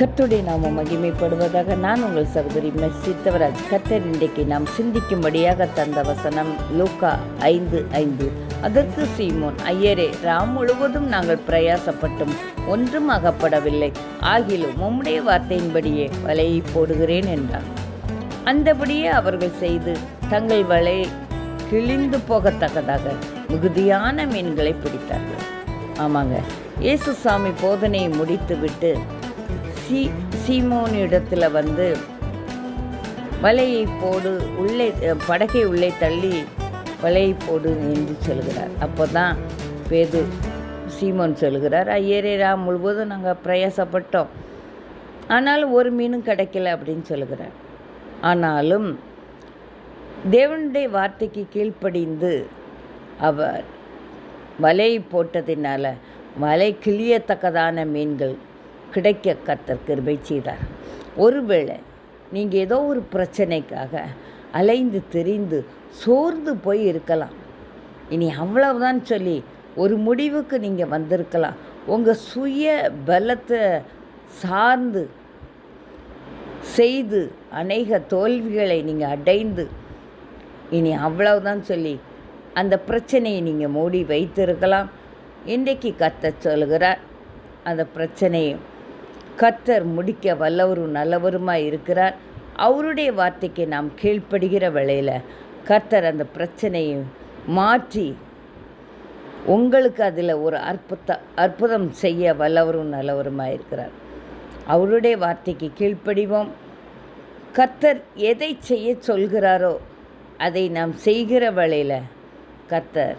கர்த்தருடைய நாம மகிமைப்படுவதாக நான் உங்கள் சகோதரி மெஸ் சித்தவராஜ் கர்த்தர் இன்றைக்கு நாம் சிந்திக்கும்படியாக தந்த வசனம் லூக்கா ஐந்து ஐந்து. அதற்கு சீமோன் ஐயரே ராம் முழுவதும் நாங்கள் பிரயாசப்பட்டும் ஒன்றும் அகப்படவில்லை. ஆகிலும் உம்முடைய வார்த்தையின்படியே வலையை போடுகிறேன் என்றார். அந்தபடியே அவர்கள் செய்து தங்கள் வலை கிழிந்து போகத்தக்கதாக மிகுதியான மீன்களை பிடித்தார்கள். ஆமாங்க இயேசு சாமி போதனையை முடித்துவிட்டு சீ சீமோனிடத்தில் வந்து வலையை போடு உள்ளே படகை உள்ளே தள்ளி வலையை போடு என்று சொல்கிறார். அப்போ தான் பேது சீமோன் சொல்கிறார் ஐயரேரா முழுவதும் நாங்கள் பிரயாசப்பட்டோம். ஆனாலும் ஒரு மீனும் கிடைக்கல அப்படின்னு சொல்கிறார். ஆனாலும் தேவனுடைய வார்த்தைக்கு கீழ்ப்படிந்து அவர் வலை போட்டதினால வலை கிழியத்தக்கதான மீன்கள் கிடைக்க கத்தர் கிருபை செய்தார். ஒருவேளை நீங்கள் ஏதோ ஒரு பிரச்சனைக்காக அலைந்து தெரிந்து சோர்ந்து போய் இருக்கலாம். இனி அவ்வளவுதான் சொல்லி ஒரு முடிவுக்கு நீங்கள் வந்திருக்கலாம். உங்கள் சுய பலத்தை சார்ந்து செய்து அநேக தோல்விகளை நீங்கள் அடைந்து இனி அவ்வளவுதான் சொல்லி அந்த பிரச்சனையை நீங்கள் மூடி வைத்திருக்கலாம். இன்றைக்கு கத்த சொல்கிறார் அந்த பிரச்சனையை கத்தர் முடிக்க வல்லவரும் நல்லவருமாய் இருக்கிறார். அவருடைய வார்த்தைக்கு நாம் கீழ்ப்படுகிற வேளையில் கர்த்தர் அந்த பிரச்சனையை மாற்றி உங்களுக்கு அதில் ஒரு அற்புத அற்புதம் செய்ய வல்லவரும் நல்லவருமாய் இருக்கிறார். அவருடைய வார்த்தைக்கு கீழ்ப்படிவோம். கர்த்தர் எதை செய்ய சொல்கிறாரோ அதை நாம் செய்கிற வேளையில் கர்த்தர்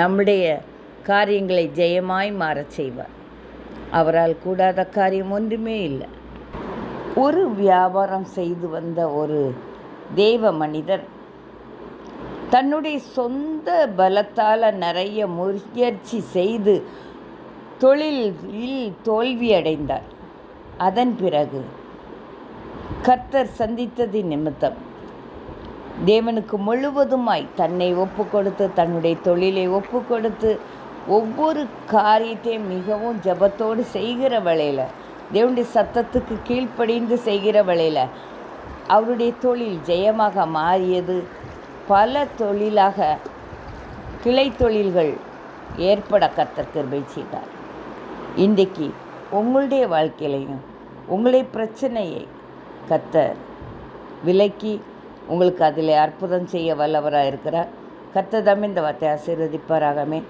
நம்முடைய காரியங்களை ஜெயமாய் மாறச் செய்வார். அவரால் கூடாத காரியம் ஒன்றுமே இல்லை. ஒரு வியாபாரம் செய்து வந்த ஒரு தேவ மனிதர் தன்னுடைய சொந்த பலத்தால் நிறைய முயற்சி செய்து தொழிலில் தோல்வியடைந்தார் அதன் பிறகு கர்த்தர் சந்தித்தது நிமித்தம் தேவனுக்கு முழுவதுமாய் தன்னை ஒப்பு கொடுத்து தன்னுடைய தொழிலை ஒப்பு கொடுத்து ஒவ்வொரு காரியத்தையும் மிகவும் ஜபத்தோடு செய்கிற வேளையில் தேவனுடைய சத்தத்துக்கு கீழ்ப்படிந்து செய்கிற வேளையில் அவருடைய தொழில் ஜெயமாக மாறியது. பல தொழிலாக கிளை தொழில்கள் ஏற்பட கர்த்தர் கிருபை செய்தார். இன்றைக்கு உங்களுடைய வாழ்க்கையிலையும் உங்களுடைய பிரச்சனையை கத்தர் விலக்கி உங்களுக்கு அதில் அற்புதம் செய்ய வல்லவராக இருக்கிறார். கர்த்தர் இந்த வார்த்தை ஆசீர்வதிப்பாராகமே.